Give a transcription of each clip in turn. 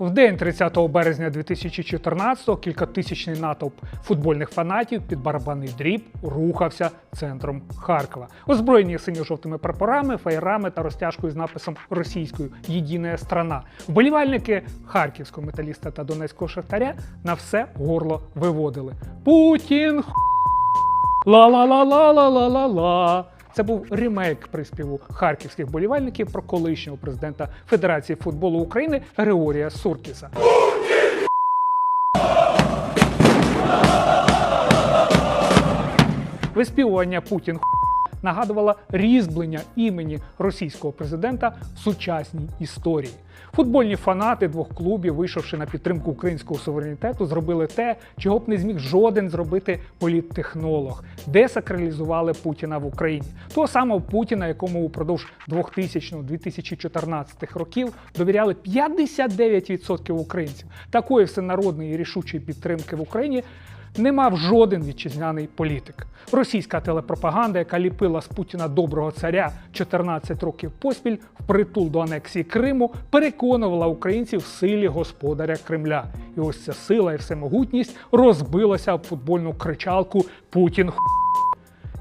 В день 30 березня 2014-го кількатисячний натовп футбольних фанатів під барабанний дріб рухався центром Харкова. Озброєні синьо-жовтими прапорами, фаєрами та розтяжкою з написом російською Єдина страна. Вболівальники харківського металіста та донецького шахтаря на все горло виводили. Путін х**, ла-ла-ла-ла-ла-ла-ла-ла. Це був ремейк приспіву харківських болівальників про колишнього президента Федерації футболу України Григорія Суркіса. Виспівування Путін х**, нагадувало різьблення імені російського президента в сучасній історії. Футбольні фанати двох клубів, вийшовши на підтримку українського суверенітету, зробили те, чого б не зміг жоден зробити політтехнолог, десакралізували Путіна в Україні. Того самого Путіна, якому упродовж 2000-2014 років довіряли 59% українців. Такої всенародної і рішучої підтримки в Україні не мав жоден вітчизняний політик. Російська телепропаганда, яка ліпила з Путіна доброго царя 14 років поспіль, впритул до анексії Криму, переконувала українців в силі господаря Кремля. І ось ця сила і всемогутність розбилася об футбольну кричалку Путін х**»,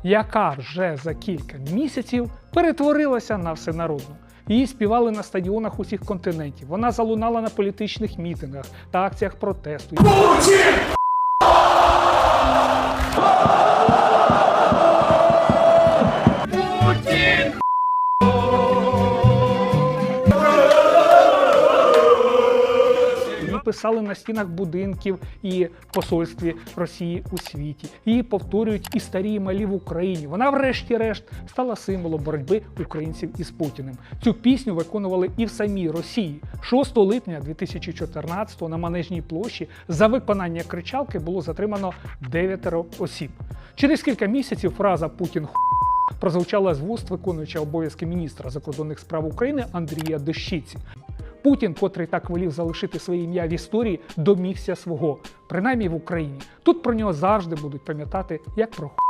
яка вже за кілька місяців перетворилася на всенародну. Її співали на стадіонах усіх континентів. Вона залунала на політичних мітингах та акціях протесту. Її писали на стінах будинків і посольстві Росії у світі. Її повторюють і старі, і малі в Україні. Вона, врешті-решт, стала символом боротьби українців із Путіним. Цю пісню виконували і в самій Росії. 6 липня 2014-го на Манежній площі за виконання кричалки було затримано дев'ятеро осіб. Через кілька місяців фраза Путін х**» прозвучала з вуст виконуюча обов'язки міністра закордонних справ України Андрія Дещиці. Путін, котрий так волів залишити своє ім'я в історії, домігся свого, принаймні в Україні. Тут про нього завжди будуть пам'ятати як про.